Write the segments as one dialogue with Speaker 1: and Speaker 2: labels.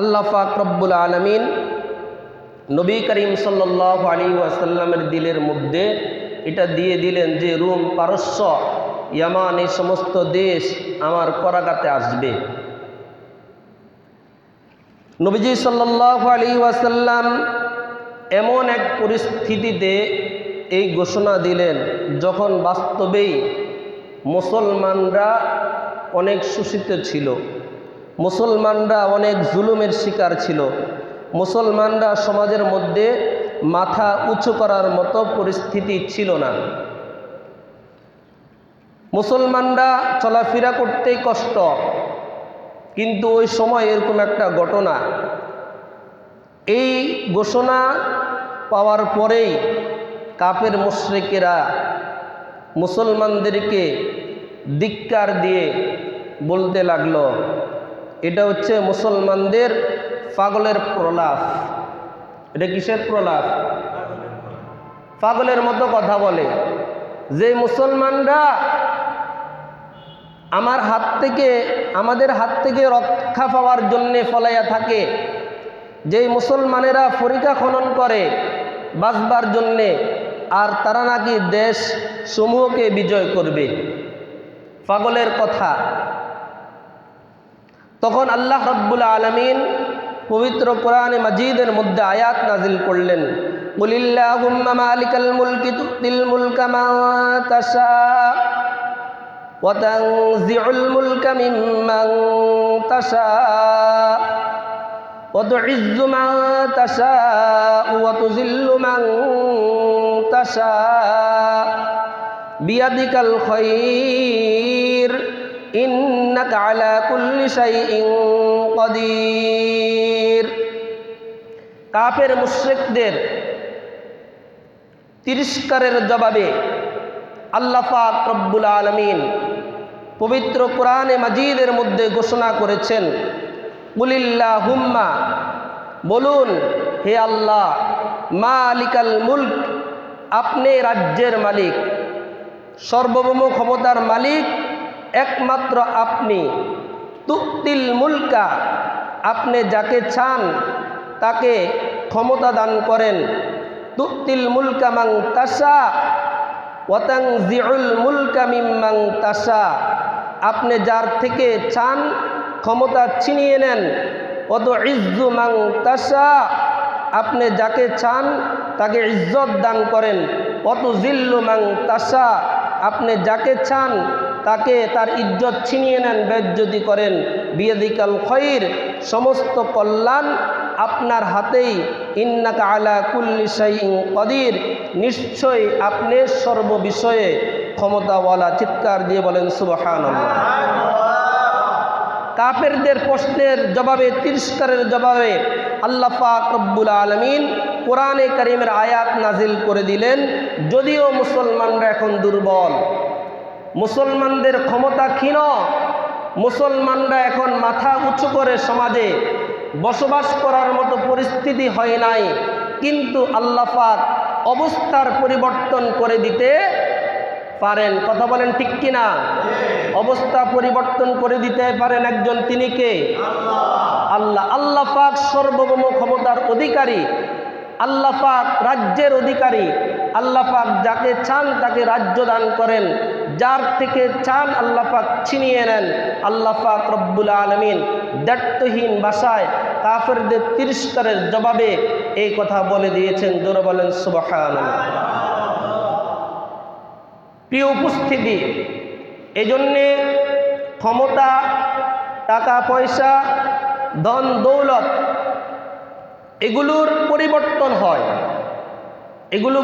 Speaker 1: আল্লাহ পাক রব্বুল আলমিন নবী করিম সাল্লাহ আলী ওয়াসাল্লামের দিলের মধ্যে এটা দিয়ে দিলেন যে, রুম, পারস্য, ইয়ামান, এই সমস্ত দেশ আমার করাগাতে আসবে। নবীজি সাল্লাহ আলী ওয়াসাল্লাম এমন এক পরিস্থিতিতে এই ঘোষণা দিলেন, যখন বাস্তবেই মুসলমানরা অনেক শোষিত ছিল। মুসলমানরা অনেক জুলুমের শিকার ছিল। মুসলমানরা সমাজের মধ্যে মাথা উঁচু করার মতো পরিস্থিতি ছিল না। মুসলমানরা চলাফেরা করতেই কষ্ট, কিন্তু ওই সময় এরকম একটা ঘটনা। এই ঘোষণা পাওয়ার পরেই কাপের মুশ্রিকেরা মুসলমানদেরকে ধিক্কার দিয়ে বলতে লাগল এটা হচ্ছে মুসলমানদের পাগলের প্রলাপ। এটা কিসের প্রলাপ? পাগলের মতো কথা বলে। যে মুসলমানরা আমার হাত থেকে, আমাদের হাত থেকে রক্ষা পাওয়ার জন্যে ফলাইয়া থাকে, যেই মুসলমানেরা ফরিকা খনন করে বাঁচবার জন্যে, আর তারা নাকি দেশ সমূহকে বিজয় করবে। পাগলের কথা। তখন আল্লাহ রব্বুল আলমিন পবিত্র কোরআনে মাজিদের মধ্যে আয়াত নাজিল করলেন। কুলিল্লাহুম্মা মালিকাল মুলকি তুতিল মা তাশা ওয়া তানজিউল মুলকা মিম্মান তাশা ওয়া তুইজ্জু মান তাশা ওয়া তুযিল্লু বিয়াদিকাল খায়র ইন্নাকা আলা কুল্লি শাইইন কদির। কাফের মুশরিকদের তিরস্কারের জবাবে আল্লাহ পাক রব্বুল আলমিন পবিত্র কোরআনে মাজিদের মধ্যে ঘোষণা করেছেন কুলিল্লা হুম্মা বলুন, হে আল্লাহ, মালিকাল মুলক, আপনি রাজ্যের মালিক, সর্বভৌম ক্ষমতার মালিক একমাত্র আপনি। তুক্তিল মুলকা, আপনি যাকে চান তাকে ক্ষমতা দান করেন। তুক্তিল মুলকা মাং তাসা ওয়াতাং জিউল মুলকা মিম্মাং তাসা আপনি যার থেকে চান ক্ষমতা ছিনিয়ে নেন। অত ইজ্জু মাং তাসা আপনি যাকে চান তাকে ইজ্জত দান করেন। অত জিল্লু মাং তাসা আপনি যাকে চান তাকে তার ইজ্জত ছিনিয়ে নেন বেজ্জতি করেন, বিয়েদিকাল খৈর, সমস্ত কল্যাণ আপনার হাতেই, ইন্নাকা আলা কুল্লি শাইইন কদির, নিশ্চয়ই আপনি সর্ববিষয়ে ক্ষমতাওয়ালা, চিৎকার দিয়ে বলেন সুবহান কাফেরদের প্রশ্নের জবাবে, তিরস্কারের জবাবে আল্লাহ পাক রব্বুল আলমিন কোরআনে করিমের আয়াত নাজিল করে দিলেন, যদিও মুসলমানরা এখন দুর্বল। মুসলমানদের ক্ষমতা ক্ষীণ। মুসলমানরা এখন মাথা উঁচু করে সমাজে বসবাস করার মতো পরিস্থিতি হয় নাই। কিন্তু আল্লাপাক অবস্থার পরিবর্তন করে দিতে পারেন। কথা বলেন ঠিক কিনা? অবস্থা পরিবর্তন করে দিতে পারেন একজন তিনি কে? আল্লাহ। আল্লাহ পাক সর্বভৌম ক্ষমতার অধিকারী। আল্লাহ পাক রাজ্যের অধিকারী। আল্লাহ পাক যাকে চান তাকে রাজ্য দান করেন। যার থেকে চান আল্লাহ পাক ছিনিয়ে নেন, আল্লাহ পাক রব্বুল আলমিন দায়িত্বহীন ভাষায় কাফেরদের তিরস্কারের জবাবে এই কথা বলে দিয়েছেন। জোরে বলেন সুবাহান প্রিয় উপস্থিতি, এজন্যে ক্ষমতা, টাকা, পয়সা, ধন, দৌলত এগুলোর পরিবর্তন হয়। এগুলো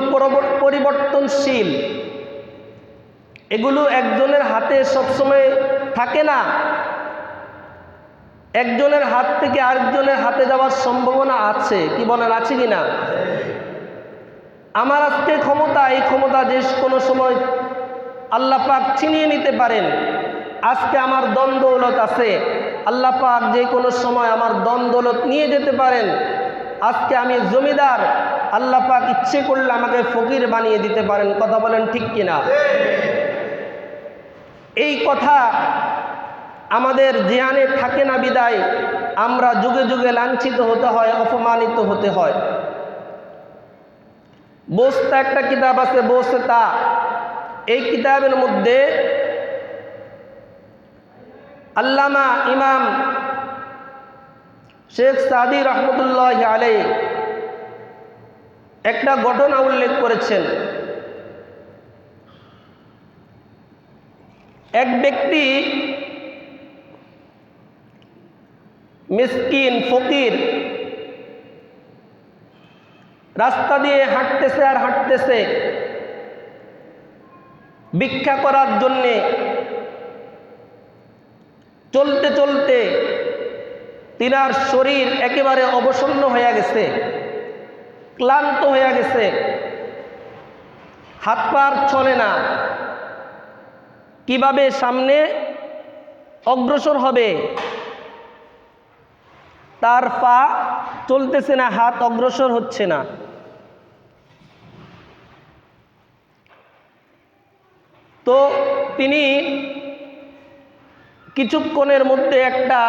Speaker 1: পরিবর্তনশীল। এগুলো একজনের হাতে সবসময় থাকে না। একজনের হাত থেকে আরেকজনের হাতে যাওয়ার সম্ভাবনা আছে। কি বলেন, আছে কি না? আমার আজকে ক্ষমতা, এই ক্ষমতা যে কোনো সময় আল্লাহ পাক ছিনিয়ে নিতে পারেন। আজকে আমার দ্বন্দ্বলত আছে। আল্লাহ পাক যে কোনো সময় আমার দ্বন্দ্বলত নিয়ে যেতে পারেন। আজকে আমি জমিদার, আল্লাহ পাক ইচ্ছে করলে আমাকে ফকির বানিয়ে দিতে পারেন। কথা বলেন ঠিক কিনা? এই কথা আমাদের জেহানে থাকে না বিদায়, আমরা যুগে যুগে লাঞ্ছিত হতে হয়, অপমানিত হতে হয়। বোস্তা একটা কিতাব আছে, বোস্তা এই কিতাবের মধ্যে আল্লামা ইমাম শেখ সাদি রহমতুল্লাহ আলাই একটা ঘটনা উল্লেখ করেছেন। এক ব্যক্তি মিসকিন, ফকির, রাস্তা দিয়ে হাঁটতেছে আর হাঁটতেছে। ভিক্ষা করার জন্যে চলতে চলতে তিনার শরীর একেবারে অবসন্ন হয়ে গেছে, ক্লান্ত হয়ে গেছে। হাত পার চলে না। কীভাবে সামনে অগ্রসর হবে? তার পা চলতেছে না, হাত অগ্রসর হচ্ছে না। তো তিনি কিছুক্ষণের মধ্যে একটা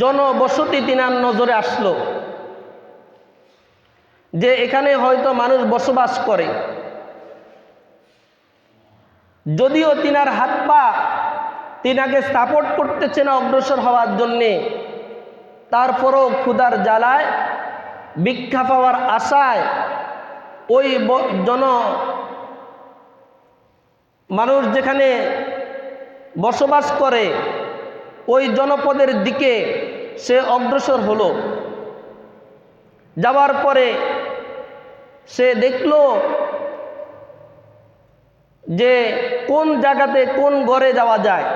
Speaker 1: জনবসতি তিনার নজরে আসলো, যে এখানে হয়তো মানুষ বসবাস করে। যদিও তিনার হাত পা তিনাকে সাপোর্ট করতেছে না অগ্রসর হওয়ার জন্যে, তারপরও ক্ষুধার জ্বালায়, ভিক্ষা পাওয়ার আশায় ওই জন মানুষ যেখানে বসবাস করে, ওই জনপদের দিকে সে অগ্রসর হলো। যাওয়ার পরে সে দেখল যে কোন জায়গাতে কোন ঘরে যাওয়া যায়।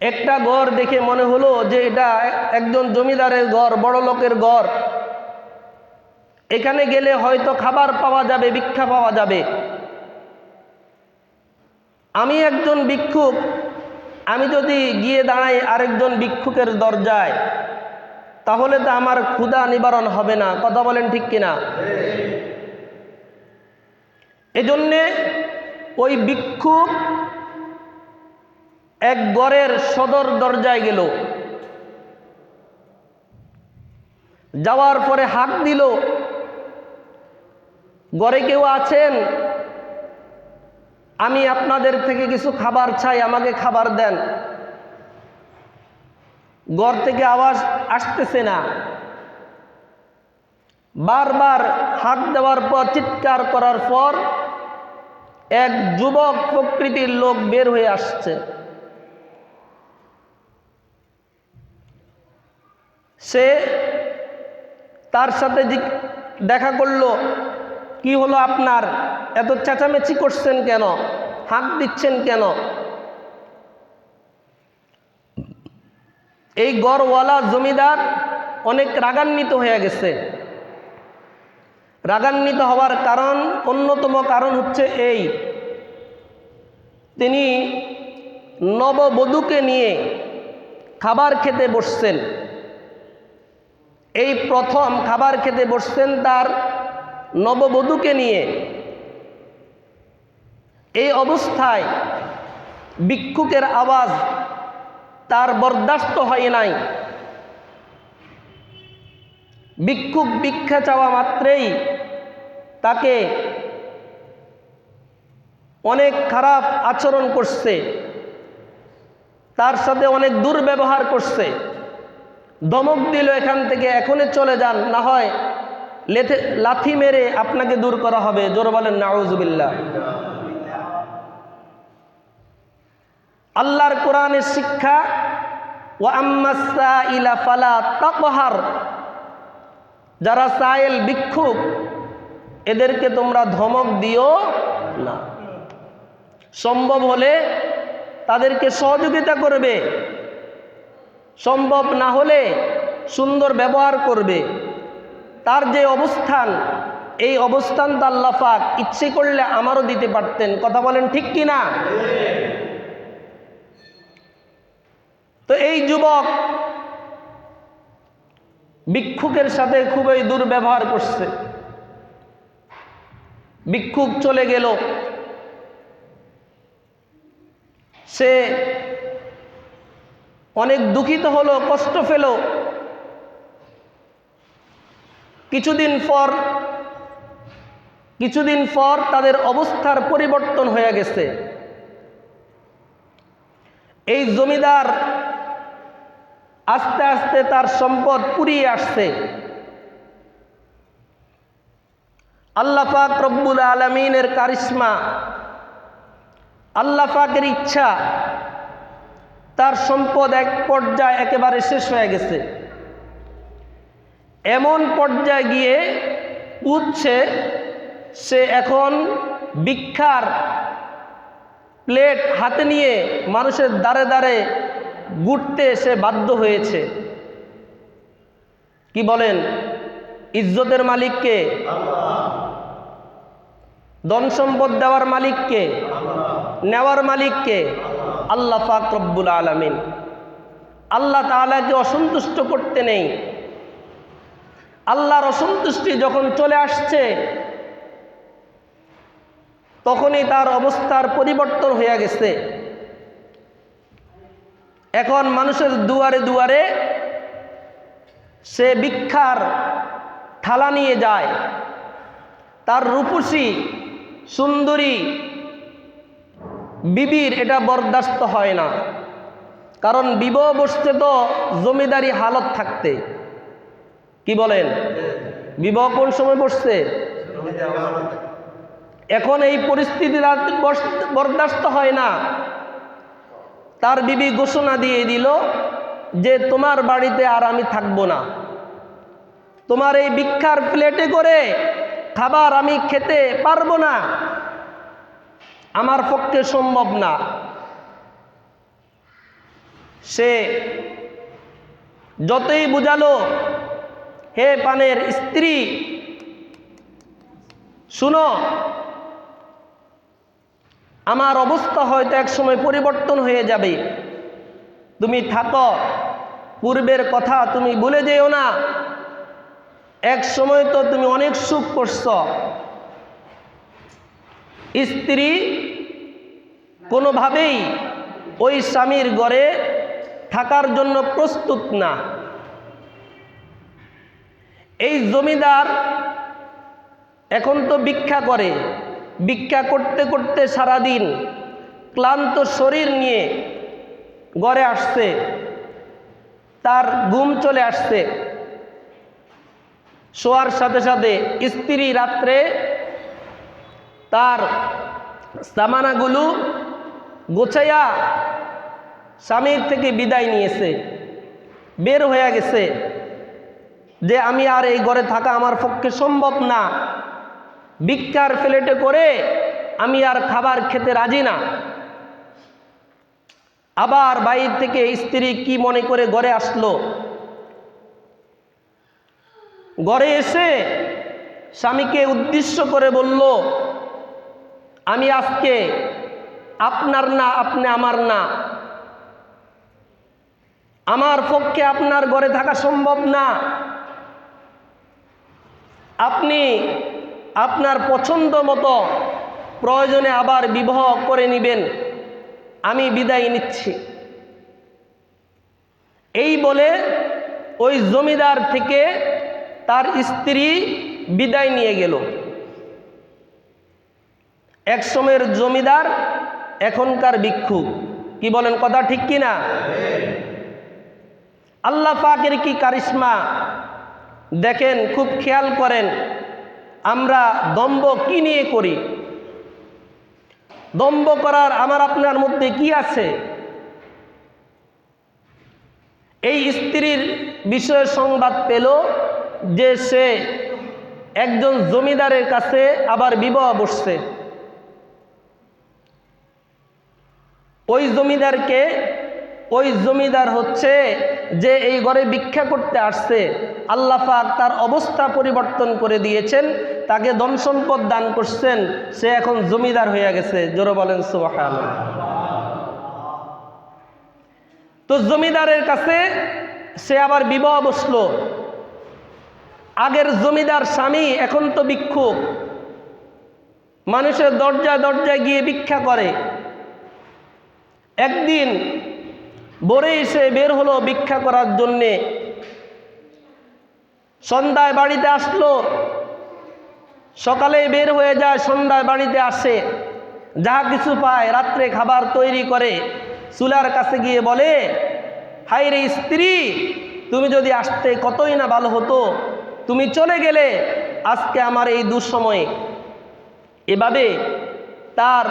Speaker 1: একটা ঘর দেখে মনে হলো যে এটা একজন জমিদারের ঘর বড় লোকের ঘর এখানে গেলে হয়তো খাবার পাওয়া যাবে, ভিক্ষা পাওয়া যাবে। আমি একজন ভিক্ষুক, আমি যদি গিয়ে দাঁড়াই আরেকজন ভিক্ষুকের দরজায়, তাহলে তো আমার ক্ষুধা নিবারণ হবে না। কথা বলেন ঠিক কিনা? এজন্যে ওই ভিক্ষুক এক গড়ের সদর দরজায় গেল। যাওয়ার পরে হাত দিল। গড়ে কেউ আছেন? আমি আপনাদের থেকে কিছু খাবার চাই, আমাকে খাবার দেন। গড় থেকে আওয়াজ আসতেছে না। বারবার হাত দেওয়ার পর, চিৎকার করার পর এক যুবক প্রকৃতির লোক বের হয়ে আসছে। সে তার সাথে দেখা করল, কি হলো আপনার? এত চেঁচামেচি করছেন কেন? হাঁক দিচ্ছেন কেন? এই গড়ওয়ালা জমিদার অনেক রাগান্বিত হয়ে গেছে। রাগান্বিত হওয়ার কারণ, অন্যতম কারণ হচ্ছে এই। তিনি নববধূকে নিয়ে খাবার খেতে বসছেন। এই প্রথম খাবার খেতে বসছেন তার নববধূকে নিয়ে। এই অবস্থায় ভিক্ষুকের আওয়াজ তার বরদাস্ত হয় নাই। ভিক্ষুক ভিক্ষা চাওয়া মাত্রেই তাকে অনেক খারাপ আচরণ করছে, তার সাথে অনেক দুর্ব্যবহার করছে। ধমক দিল এখান থেকে, এখনই চলে যান, না হয় লেথে, লাথি মেরে আপনাকে দূর করা হবে। জোর বলেন, নাউজুবিল্লাহ। আল্লাহর কোরআনের শিক্ষা ও আম্মাসা ইলা ফালা তাকহার, যারা সাইল ভিক্ষুক এদেরকে তোমরা ধমক দিও না। সম্ভব হলে তাদেরকে সহযোগিতা করবে। সম্ভব না হলে সুন্দর ব্যবহার করবে। তার যে অবস্থান, এই অবস্থান তো আল্লাহ ইচ্ছে করলে আমারও দিতে পারতেন। কথা বলেন ঠিক কি না? তো এই যুবক ভিক্ষুকের সাথে খুবই দুর্ব্যবহার করছে। ভিক্ষুক চলে গেল। সে অনেক দুঃখিত হলো, কষ্ট পেল। কিছুদিন পর কিছুদিন পর তাদের অবস্থার পরিবর্তন হয়ে গেছে। এই জমিদার আস্তে আস্তে তার সম্পদ পুরিয়ে আসছে। আল্লাহ পাক রব্বুল আলমিনের কারিশ্মা, আল্লাহ পাকের ইচ্ছা, তার সম্পদ এক পর্যায়ে একেবারে শেষ হয়ে গেছে। এমন পর্যায়ে গিয়ে বুঝছে সে এখন ভিক্ষার প্লেট হাতে নিয়ে মানুষের দ্বারে দ্বারে ঘুরতে সে বাধ্য হয়েছে। কি বলেন? ইজ্জতের মালিককে ধন সম্পদ দেওয়ার মালিককে নেওয়ার মালিককে আল্লাহ ফাক রব্বুল আলমিন। আল্লাহ তালাকে অসন্তুষ্ট করতে নেই। আল্লাহর অসন্তুষ্টি যখন চলে আসছে, তখনই তার অবস্থার পরিবর্তন হয়ে গেছে। এখন মানুষের দুয়ারে দুয়ারে সে ভিক্ষার থালা নিয়ে যায়। তার রূপসী সুন্দরী। বিবির এটা বরদাস্ত হয় না। কারণ বিবাহ বসতে তো জমিদারি হালত থাকতে। কি বলেন? বিবাহ কোন সময় বসছে? এখন এই পরিস্থিতি বরদাস্ত হয় না। তার বিবি ঘোষণা দিয়ে দিল যে তোমার বাড়িতে আর আমি থাকব না। তোমার এই ভিক্ষার প্লেটে করে খাবার আমি খেতে পারব না। আমার পক্ষে সম্ভব না। সে যতই বুঝালো, হে পানের স্ত্রী, শুনো, আমার অবস্থা হয়তো এক সময় পরিবর্তন হয়ে যাবে। তুমি থাকো, পূর্বের কথা তুমি ভুলে যেও না। এক সময় তো তুমি অনেক সুখ করছ। স্ত্রী কোনোভাবেই ওই স্বামীর ঘরে থাকার জন্য প্রস্তুত না। এই জমিদার এখন তো ভিক্ষা করে। ভিক্ষা করতে করতে সারাদিন ক্লান্ত শরীর নিয়ে ঘরে আসছে। তার ঘুম চলে আসছে। শোয়ার সাথে সাথে স্ত্রী রাত্রে তার সামানাগুলো গোছাইয়া স্বামীর থেকে বিদায় নিয়েছে। বের হয়ে গেছে যে, আমি আর এই ঘরে থাকা আমার পক্ষে সম্ভব না। ভিক্ষার প্লেটে করে আমি আর খাবার খেতে রাজি না। আবার বাইর থেকে স্ত্রী কি মনে করে ঘরে আসলো? ঘরে এসে স্বামীকে উদ্দেশ্য করে বলল, আমি আজকে আপনার না, আপনি আমার না। আমার পক্ষে আপনার ঘরে থাকা সম্ভব না। আপনি আপনার পছন্দ মতো প্রয়োজনে আবার বিবাহ করে নেবেন। আমি বিদায় নিচ্ছি। এই বলে ওই জমিদার থেকে তার স্ত্রী বিদায় নিয়ে গেল। এক সময়ের জমিদার, এখনকার ভিক্ষুক কি বলেন কথা ঠিক কি না? আল্লাহ পাকের কি কারিশ্মা? দেখেন, খুব খেয়াল করেন, আমরা দম্ব কি নিয়ে করি? দম্ব করার আমার আপনার মধ্যে কি আছে? এই স্ত্রীর বিষয়ে সংবাদ পেল যে সে একজন জমিদারের কাছে আবার বিবাহ বসছে। ওই জমিদারকে, ওই জমিদার হচ্ছে যে এই ঘরে ভিক্ষা করতে আসছে। আল্লাহ পাক তার অবস্থা পরিবর্তন করে দিয়েছেন, তাকে ধন সম্পদ দান করছেন, সে এখন জমিদার হয়ে গেছে। জোরে বলেন সুবাহান তো জমিদারের কাছে সে আবার বিবাহ বসল। আগের জমিদার স্বামী এখন তো ভিক্ষুক। মানুষের দরজায় দরজায় গিয়ে ভিক্ষা করে। একদিন ভোরেই এসে বের হলো ভিক্ষা করার জন্যে। সন্ধ্যায় বাড়িতে আসলো। সকালে বের হয়ে যায়, সন্ধ্যায় বাড়িতে আসে। যা কিছু পায়, রাত্রে খাবার তৈরি করে। চুলার কাছে গিয়ে বলে হাই রে স্ত্রী, তুমি যদি আসতে কতই না ভালো হতো। তুমি চলে গেলে আজকে আমার এই দুঃসময়ে। এভাবে তার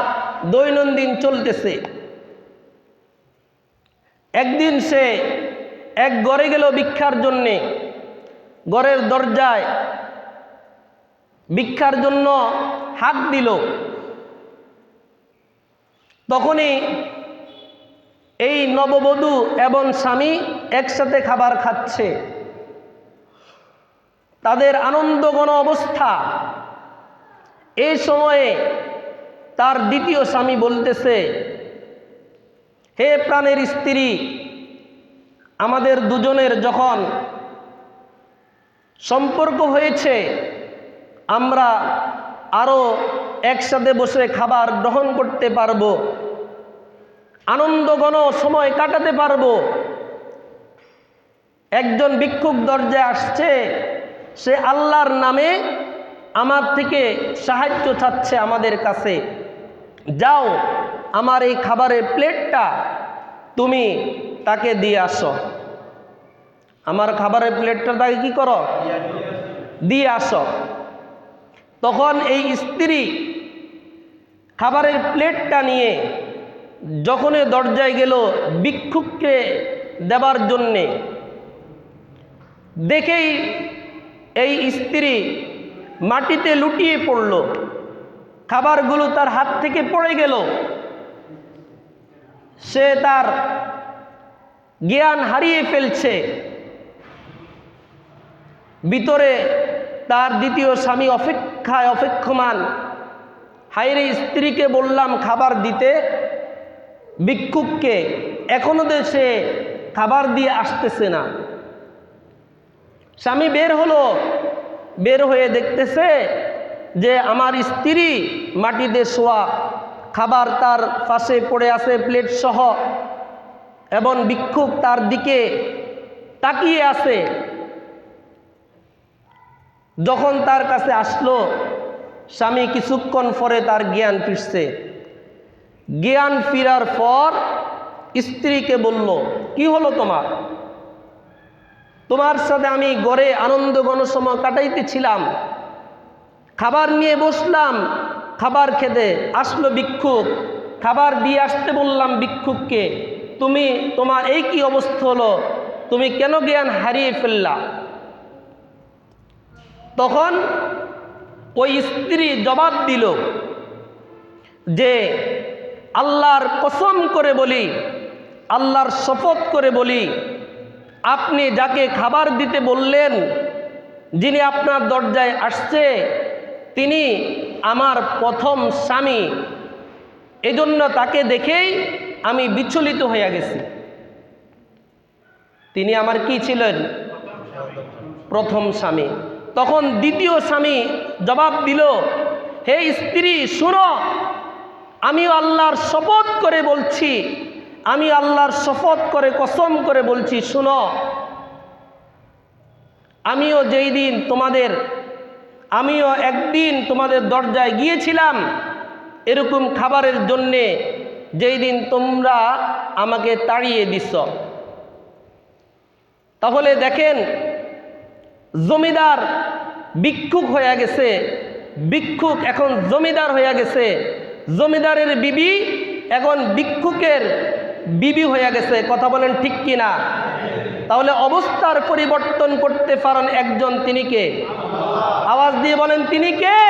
Speaker 1: দৈনন্দিন চলতেছে। একদিন সে এক ঘরে গেল ভিক্ষার জন্যে। ঘরের দরজায় ভিক্ষার জন্য হাত দিল। তখনই এই নববধূ এবং স্বামী একসাথে খাবার খাচ্ছে। তাদের আনন্দগণ অবস্থা। এই সময়ে তার দ্বিতীয় স্বামী বলতেছে, হে প্রাণের স্ত্রী, আমাদের দুজনের যখন সম্পর্ক হয়েছে, আমরা আরও একসাথে বসে খাবার গ্রহণ করতে পারব আনন্দঘন সময় কাটাতে পারব। একজন ভিক্ষুক দরজায় আসছে সে আল্লাহর নামে আমার থেকে সাহায্য চাচ্ছে আমাদের কাছে। যাও, আমার এই খাবারের প্লেটটা তুমি তাকে দিয়ে আসো। আমার খাবারের প্লেটটা তাকে কি করো? দিয়ে আসো। তখন এই স্ত্রী খাবারের প্লেটটা নিয়ে যখনই দরজায় গেল ভিক্ষুককে দেবার জন্যে, দেখেই এই স্ত্রী মাটিতে লুটিয়ে পড়ল। খাবারগুলো তার হাত থেকে পড়ে গেল। সে তার জ্ঞান হারিয়ে ফেলছে। ভিতরে তার দ্বিতীয় স্বামী অপেক্ষায় অপেক্ষমান। হাইরে স্ত্রীকে বললাম, খাবার দিতে। ভিক্ষুককে, এখনও সে খাবার দিয়ে আসতেছে না। স্বামী বের হলো, বের হয়ে দেখতেছে যে আমার স্ত্রী মাটিতে শোয়া, খাবার তার পাশে পড়ে আছে, প্লেট সহ, এবং ভিক্ষুক তার দিকে তাকিয়ে আছে। যখন তার কাছে আসলো, স্বামী কিছুক্ষণ পরে তার জ্ঞান ফিরছে। জ্ঞান ফিরার পর স্ত্রীকে বলল, কি হলো তোমার? তোমার সাথে আমি গড়ে আনন্দ গণসময় কাটাইতেছিলাম। খাবার নিয়ে বসলাম, খাবার খেতে আসলো ভিক্ষুক। খাবার দিয়ে আসতে বললাম ভিক্ষুককে, তুমি, তোমার এই কি অবস্থা হলো? তুমি কেন জ্ঞান হারিয়ে ফেললা? তখন ওই স্ত্রী জবাব দিল যে, আল্লাহর কসম করে বলি, আল্লাহর শপথ করে বলি আপনি যাকে খাবার দিতে বললেন, যিনি আপনার দরজায় আসছে, তিনি আমার প্রথম স্বামী। এজন্য তাকে দেখেই আমি বিচলিত হইয়া গেছি। তিনি আমার কি ছিলেন? প্রথম স্বামী। তখন দ্বিতীয় স্বামী জবাব দিল, হে স্ত্রী, শুনো, আমিও আল্লাহর শপথ করে বলছি আমি আল্লাহর শপথ করে, কসম করে বলছি, শুনো, আমিও যেই দিন তোমাদের, আমিও একদিন তোমাদের দরজায় গিয়েছিলাম, এরকম খাবারের জন্যে যেই দিন তোমরা আমাকে তাড়িয়ে দিছ তাহলে দেখেন, জমিদার ভিক্ষুক হয়ে গেছে, ভিক্ষুক এখন জমিদার হয়ে গেছে, জমিদারের বিবি এখন ভিক্ষুকের বিবি হয়ে গেছে, কথা বলেন ঠিক কি না তাহলে অবস্থার পরিবর্তন করতে পারেন একজন, তিনি কে? আওয়াজ দিয়ে বলেন, তিনি কে?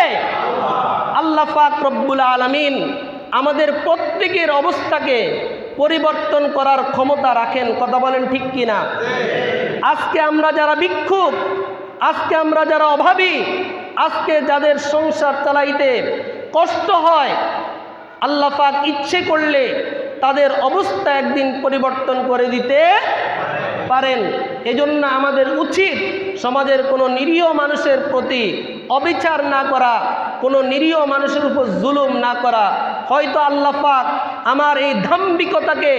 Speaker 1: আল্লাহ পাক রব্বুল আলমিন আমাদের প্রত্যেকের অবস্থাকে পরিবর্তন করার ক্ষমতা রাখেন, কথা বলেন ঠিক কি না আজকে আমরা যারা ভিক্ষুক, আজকে আমরা যারা অভাবী, আজকে যাদের সংসার চালাইতে কষ্ট হয়, আল্লাহ পাক ইচ্ছে করলে তাদের অবস্থা একদিন পরিবর্তন করে দিতে পারেন। এজন্য আমাদের উচিত সমাজের কোনো নিরীহ মানুষের প্রতি অবিচার না করা, কোনো নিরীহ মানুষের উপর জুলুম না করা। হয়তো আল্লাহ পাক আমার এই ধাম্বিকতাকে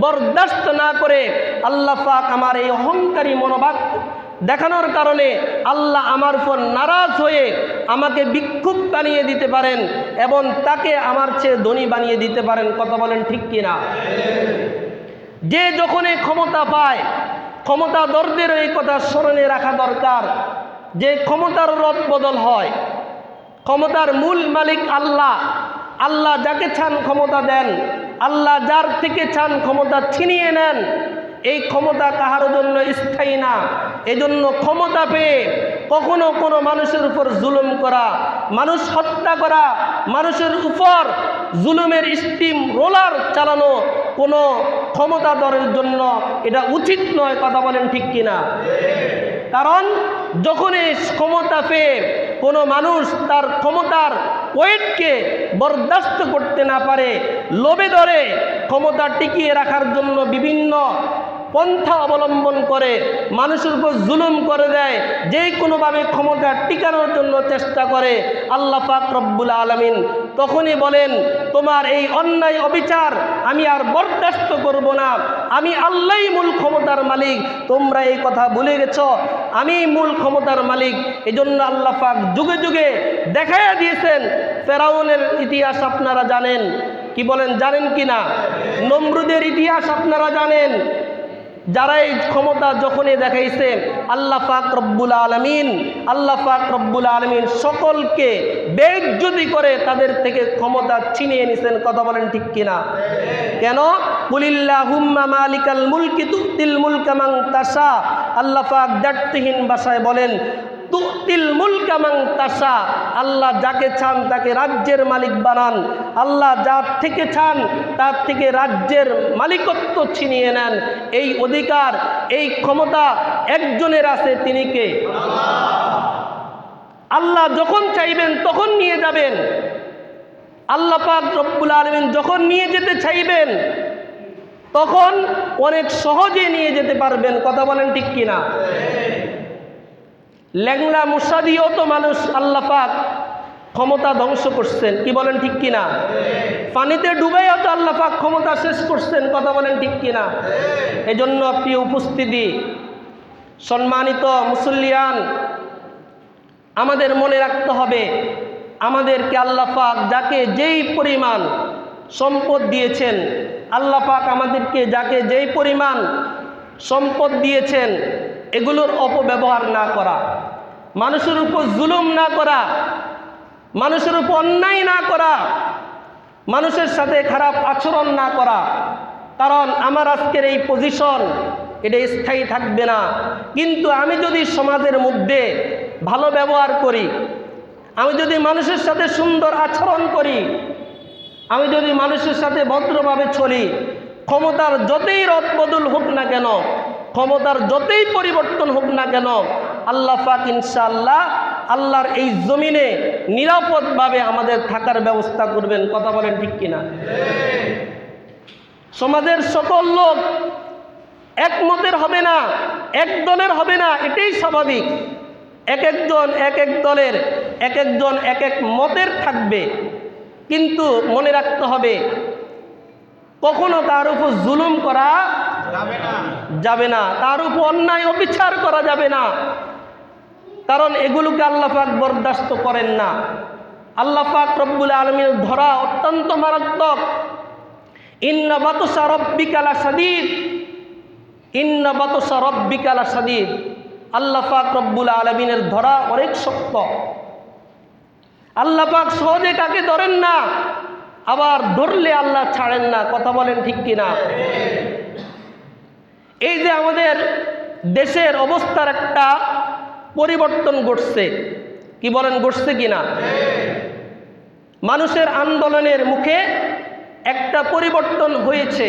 Speaker 1: বরদাস্ত না করে আল্লাহ পাক আমার এই অহংকারী মনোভাব দেখানোর কারণে আল্লাহ আমার উপর নারাজ হয়ে আমাকে বিক্ষুব্ধ বানিয়ে দিতে পারেন এবং তাকে আমার চেয়ে ধনী বানিয়ে দিতে পারেন। কথা বলেন ঠিক কিনা? যে যখনই ক্ষমতা পায়, ক্ষমতা দর্দের এই কথা স্মরণে রাখা দরকার যে ক্ষমতার রদ বদল হয়। ক্ষমতার মূল মালিক আল্লাহ। আল্লাহ যাকে চান ক্ষমতা দেন। আল্লাহ যার থেকে চান ক্ষমতা ছিনিয়ে নেন। এই ক্ষমতা কাহার জন্য স্থায়ী না। এজন্য ক্ষমতা পেয়ে কখনো কোনো মানুষের উপর জুলুম করা, মানুষ হত্যা করা, মানুষের উপর জুলুমের স্টিম রোলার চালানো কোনো ক্ষমতাধরের জন্য এটা উচিত নয়, কথা বলেন ঠিক কিনা? কারণ যখনই ক্ষমতা পেয়ে কোনো মানুষ তার ক্ষমতার ওয়েটকে বরদাস্ত করতে না পারে, লোভে ধরে ক্ষমতা টিকিয়ে রাখার জন্য বিভিন্ন পন্থা অবলম্বন করে, মানুষের উপর জুলুম করে দেয় যে কোনোভাবে ক্ষমতা টিকানোর জন্য চেষ্টা করে, আল্লাহ পাক রব্বুল আলমিন তখনই বলেন, তোমার এই অন্যায় অবিচার আমি আর বরদাস্ত করব না। আমি আল্লাহই মূল ক্ষমতার মালিক। তোমরা এই কথা ভুলে গেছ? আমি মূল ক্ষমতার মালিক। এই জন্য আল্লাহ পাক যুগে যুগে দেখাইয়া দিয়েছেন, ফেরাউনের ইতিহাস আপনারা জানেন। কি বলেন, জানেন কি না নমরুদের ইতিহাস আপনারা জানেন। যারা এই ক্ষমতা যখনই দেখাইছে, আল্লাহ পাক রব্বুল আলমিন, আল্লাহ পাক রব্বুল আলমিন সকলকে বেগ যদি করে, তাদের থেকে ক্ষমতা ছিনিয়ে নিছেন, কথা বলেন ঠিক কিনা? কেন? কুলিল্লাহুম্মা মালিকাল মুলকি তুক্তিল মুলকামাং তাসা আল্লাহ পাক দাট্তিহীন ভাষায় বলেন তুতিল মুলকামাং তাসা আল্লাহ যাকে চান তাকে রাজ্যের মালিক বানান। আল্লাহ যার থেকে চান তার থেকে রাজ্যের মালিকত্ব ছিনিয়ে নেন। এই অধিকার, এই ক্ষমতা একজনের আছে তিনি কে? আল্লাহ যখন চাইবেন তখন নিয়ে যাবেন। আল্লাহ পাক রব্বুল আলমিন যখন নিয়ে যেতে চাইবেন, তখন অনেক সহজে নিয়ে যেতে পারবেন। কথা বলেন ঠিক কিনা? ল্যাংলা মুসা দিয়েও তো মানুষ আল্লাহ পাক ক্ষমতা ধ্বংস করছেন। কি বলেন ঠিক কিনা? পানিতে ডুবাইও তো আল্লাহ পাক ক্ষমতা শেষ করছেন, কথা বলেন ঠিক কিনা? এজন্য প্রিয় উপস্থিতি, সম্মানিত মুসল্লিয়ান, আমাদের মনে রাখতে হবে, আমাদেরকে আল্লাহ পাক যাকে যেই পরিমাণ সম্পদ দিয়েছেন, আল্লাহ পাক আমাদেরকে যাকে যেই পরিমাণ সম্পদ দিয়েছেন, এগুলোর অপব্যবহার না করা। মানুষের উপর জুলুম না করা, মানুষের উপর অন্যায় না করা, মানুষের সাথে খারাপ আচরণ না করা। কারণ আমার আজকের এই পজিশন এটা স্থায়ী থাকবে না। কিন্তু আমি যদি সমাজের মধ্যে ভালো ব্যবহার করি, আমি যদি মানুষের সাথে সুন্দর আচরণ করি, আমি যদি মানুষের সাথে ভদ্রভাবে চলি, ক্ষমতার যতই রদবদল হোক না কেন, ক্ষমতার যতই পরিবর্তন হোক না কেন আল্লাহ পাক ইনশাআল্লাহ আল্লাহর এই জমিনে নিরাপদভাবে আমাদের থাকার ব্যবস্থা করবেন। কথা বলেন ঠিক কিনা? সমাজের সকল লোক একমতের হবে না এক দলের হবে না এটাই স্বাভাবিক। এক একজন এক এক দলের এক একজন এক এক মতের থাকবে। কিন্তু মনে রাখতে হবে কখনো তার উপর জুলুম করা যাবে না তার উপর অন্যায় অবিচার করা যাবে না। কারণ এগুলোকে আল্লাহ পাক বরদাস্ত করেন না। আল্লাহ পাক রব্বুল আলমীর ধরা অত্যন্ত মারাত্মক। ইন্না বাতসা রব্বিকালা সাদিদ ইন্না বাতসা রব্বিকালা সাদিদ আল্লাহ পাক রব্বুল আলমিনের ধরা অনেক শক্ত। আল্লাহ পাক সহজে কাকে ধরেন না? আবার ধরলে আল্লাহ ছাড়েন না, কথা বলেন ঠিক কিনা? এই যে আমাদের দেশের অবস্থার একটা পরিবর্তন ঘটছে। কি বলেন, ঘটছে কিনা? মানুষের আন্দোলনের মুখে একটা পরিবর্তন হয়েছে,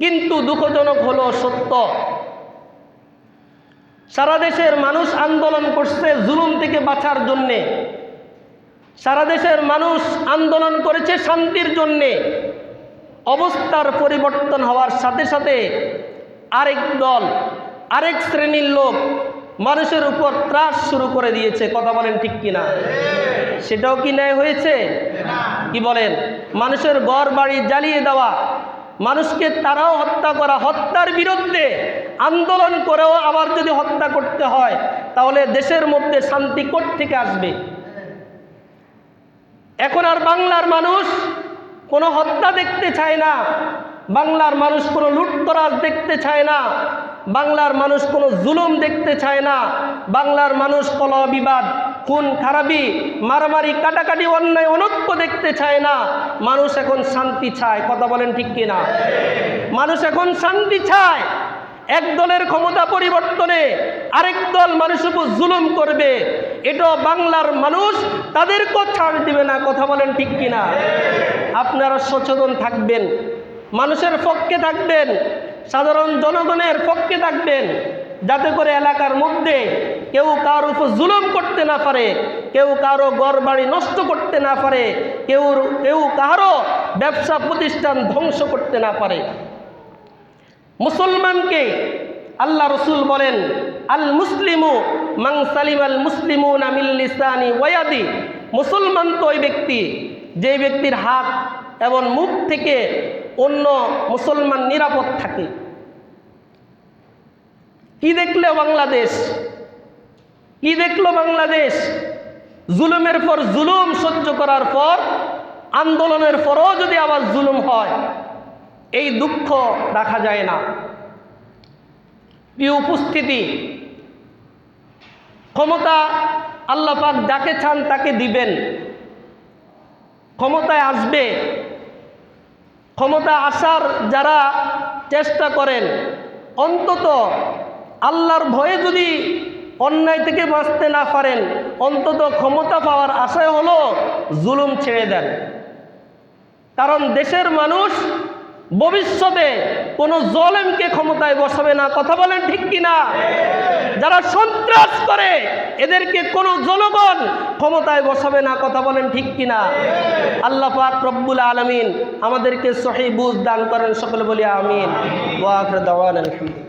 Speaker 1: কিন্তু দুঃখজনক হলো সত্য। সারা দেশের মানুষ আন্দোলন করছে জুলুম থেকে বাঁচার জন্যে। সারা দেশের মানুষ আন্দোলন করেছে শান্তির জন্যে। অবস্থার পরিবর্তন হওয়ার সাথে সাথে আরেক দল, আরেক শ্রেণির লোক মানুষের উপর ত্রাস শুরু করে দিয়েছে, কথা বলেন ঠিক কিনা? সেটাও কি ন্যায় হয়েছে? কি বলেন? মানুষের ঘর বাড়ি জ্বালিয়ে দেওয়া, মানুষকে তারাও হত্যা করা, হত্যার বিরুদ্ধে আন্দোলন করেও আবার যদি হত্যা করতে হয়, তাহলে দেশের মধ্যে শান্তি থেকে আসবে? এখন আর বাংলার মানুষ কোনো হত্যা দেখতে চায় না, বাংলার মানুষ কোনো লুটতরাজ দেখতে চায় না। বাংলার মানুষ কোনো জুলুম দেখতে চায় না। বাংলার মানুষ কলহ বিবাদ, খুন, খারাপি, মারামারি, কাটাকাটি, অন্যায়, অনৈক্য দেখতে চায় না। মানুষ এখন শান্তি চায়, কথা বলেন ঠিক কিনা মানুষ এখন শান্তি চায়, এক দলের ক্ষমতা পরিবর্তনে আরেক দল মানুষের উপর জুলুম করবে। এটা বাংলার মানুষ তাদেরকেও ছাড় দিবে না, কথা বলেন ঠিক কিনা আপনারা সচেতন থাকবেন, মানুষের পক্ষে থাকবেন সাধারণ জনগণের পক্ষে থাকবেন, যাতে করে এলাকার মধ্যে কেউ কার উপর জুলুম করতে না পারে, কেউ কারও ঘর বাড়ি নষ্ট করতে না পারে, কেউ কেউ কারও ব্যবসা প্রতিষ্ঠান ধ্বংস করতে না পারে। মুসলমানকে আল্লাহ রসুল বলেন আল মুসলিমু মাং সালিম আল মুসলিমু নামিল্লিসানি ওয়াদি মুসলমান তো ওই ব্যক্তি যে ব্যক্তির হাত এবং মুখ থেকে অন্য মুসলমান নিরাপদ থাকে। কি দেখলে বাংলাদেশ? কি দেখল বাংলাদেশ? জুলুমের পর জুলুম সহ্য করার পর, আন্দোলনের পরও যদি আবার জুলুম হয়, এই দুঃখ রাখা যায় না। প্রিয় উপস্থিতি, ক্ষমতা আল্লাপাক যাকে চান তাকে দিবেন। ক্ষমতায় আসবে। ক্ষমতা আসার যারা চেষ্টা করেন, অন্তত আল্লাহর ভয়ে যদি অন্যায় থেকে বাঁচতে না পারেন, অন্তত ক্ষমতা পাওয়ার আশায় হলো জুলুম ছেড়ে দেন। কারণ দেশের মানুষ ভবিষ্যতে কোনো জলেমকে ক্ষমতায় বসাবে না। কথা বলেন ঠিক কিনা? যারা সন্ত্রাস করে, এদেরকে কোনো জনগণ ক্ষমতায় বসাবে না। কথা বলেন ঠিক কিনা? আল্লাহ পাক রব্বুল আলমিন আমাদেরকে সহি বুঝ দান করেন। সকলে বলি আমিন। ওয়াফর দাওয়ান আলহামদুলিল্লাহ।